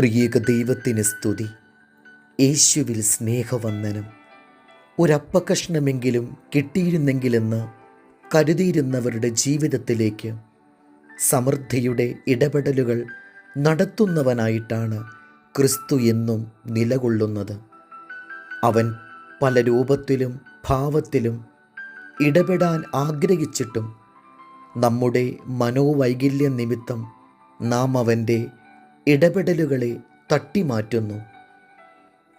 ത്രിയേക ദൈവത്തിന് സ്തുതി. യേശുവിൽ സ്നേഹവന്ദനം. ഒരപ്പകഷ്ണമെങ്കിലും കിട്ടിയിരുന്നെങ്കിലെന്ന് കരുതിയിരുന്നവരുടെ ജീവിതത്തിലേക്ക് സമൃദ്ധിയുടെ ഇടപെടലുകൾ നടത്തുന്നവനായിട്ടാണ് ക്രിസ്തു എന്നും നിലകൊള്ളുന്നത്. അവൻ പല രൂപത്തിലും ഭാവത്തിലും ഇടപെടാൻ ആഗ്രഹിച്ചിട്ടും നമ്മുടെ മനോവൈകല്യ നിമിത്തം നാം അവന്റെ ഇടപെടലുകളെ തട്ടിമാറ്റുന്നു.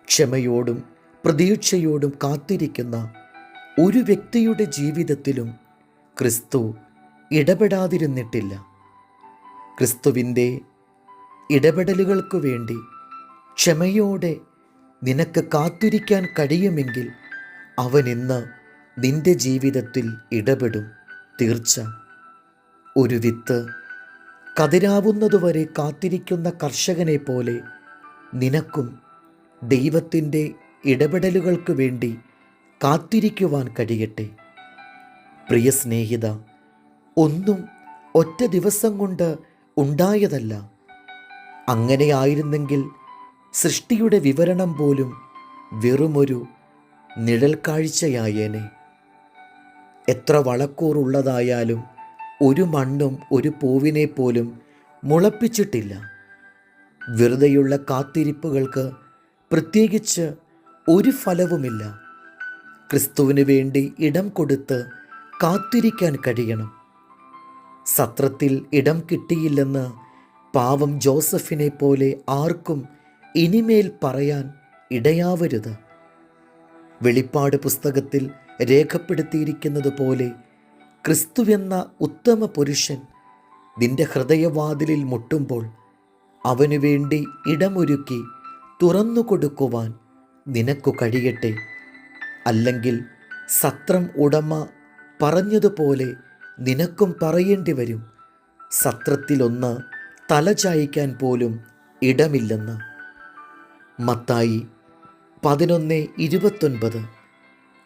ക്ഷമയോടും പ്രതീക്ഷയോടും കാത്തിരിക്കുന്ന ഒരു വ്യക്തിയുടെ ജീവിതത്തിലും ക്രിസ്തു ഇടപെടാതിരുന്നിട്ടില്ല. ക്രിസ്തുവിന്റെ ഇടപെടലുകൾക്കു വേണ്ടി ക്ഷമയോടെ നിനക്ക് കാത്തിരിക്കാൻ കഴിയുമെങ്കിൽ അവൻ ഇന്ന് നിന്റെ ജീവിതത്തിൽ ഇടപെടും. തീർച്ച. ഒരു വിത്ത് കതിരാവുന്നതുവരെ കാത്തിരിക്കുന്ന കർഷകനെ പോലെ നിനക്കും ദൈവത്തിന്റെ ഇടപെടലുകൾക്ക് വേണ്ടി കാത്തിരിക്കുവാൻ കഴിയട്ടെ. പ്രിയ സ്നേഹിത ഒന്നും ഒറ്റ ദിവസം കൊണ്ട് ഉണ്ടായതല്ല. അങ്ങനെയായിരുന്നെങ്കിൽ സൃഷ്ടിയുടെ വിവരണം പോലും വെറുമൊരു നിഴൽ കാഴ്ചയായേനെ എത്ര വളക്കൂറുള്ളതായാലും ഒരു മണ്ണും ഒരു പൂവിനെ പോലും മുളപ്പിച്ചിട്ടില്ല. വെറുതെയുള്ള കാത്തിരിപ്പുകൾക്ക് പ്രത്യേകിച്ച് ഒരു ഫലവുമില്ല. ക്രിസ്തുവിന് വേണ്ടി ഇടം കൊടുത്ത് കാത്തിരിക്കാൻ കഴിയണം. സത്രത്തിൽ ഇടം കിട്ടിയില്ലെന്ന് പാവം ജോസഫിനെ പോലെ ആർക്കും ഇനിമേൽ പറയാൻ ഇടയാവരുത്. വെളിപ്പാട് പുസ്തകത്തിൽ രേഖപ്പെടുത്തിയിരിക്കുന്നത് പോലെ ക്രിസ്തുവെന്ന ഉത്തമ പുരുഷൻ നിന്റെ ഹൃദയവാതിലിൽ മുട്ടുമ്പോൾ അവനു വേണ്ടി ഇടമൊരുക്കി തുറന്നു കൊടുക്കുവാൻ നിനക്കു കഴിയട്ടെ. അല്ലെങ്കിൽ സത്രം ഉടമ പറഞ്ഞതുപോലെ നിനക്കും പറയേണ്ടി വരും. സത്രത്തിലൊന്ന് തലചായ്ക്കാൻ പോലും ഇടമില്ലെന്ന്. മത്തായി പതിനൊന്ന് ഇരുപത്തൊൻപത്.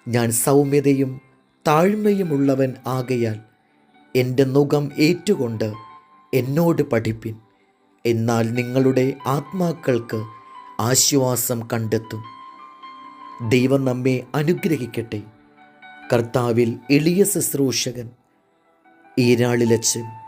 ഞാൻ സൗമ്യതയും താഴ്മയുമുള്ളവൻ ആകയാൽ എന്റെ നുഖം ഏറ്റുകൊണ്ട് എന്നോട് പഠിപ്പിൻ. എന്നാൽ നിങ്ങളുടെ ആത്മാക്കൾക്ക് ആശ്വാസം കണ്ടെത്തും. ദൈവം നമ്മെ അനുഗ്രഹിക്കട്ടെ. കർത്താവിൽ എളിയ ശുശ്രൂഷകൻ ഈരാളിലച്ചൻ